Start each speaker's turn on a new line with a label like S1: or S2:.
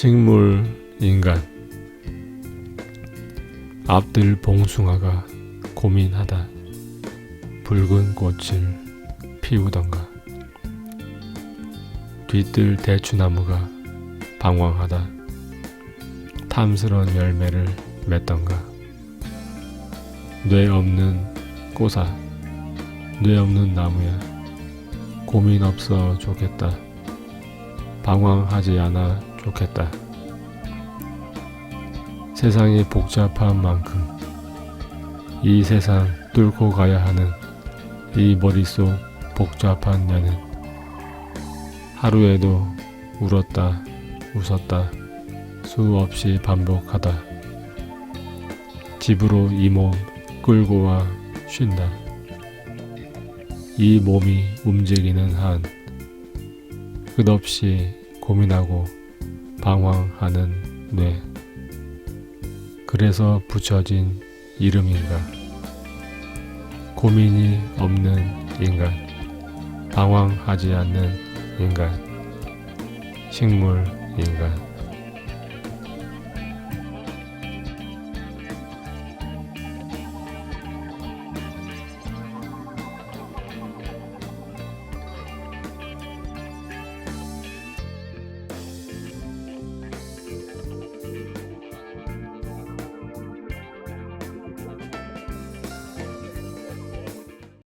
S1: 식물 인간 앞들 봉숭아가 고민하다. 붉은 꽃을 피우던가. 뒤뜰 대추나무가 방황하다. 탐스런 열매를 맺던가. 뇌 없는 꽃아 뇌 없는 나무야. 고민 없어 좋겠다. 방황하지 않아 좋겠다 세상이 복잡한 만큼 이 세상 뚫고 가야 하는 이 머릿속 복잡한 년은 하루에도 울었다 웃었다 수없이 반복하다 집으로 이 몸 끌고 와 쉰다 이 몸이 움직이는 한 끝없이 고민하고 방황하는 뇌. 그래서 붙여진 이름인가? 고민이 없는 인간. 방황하지 않는 인간. 식물 인간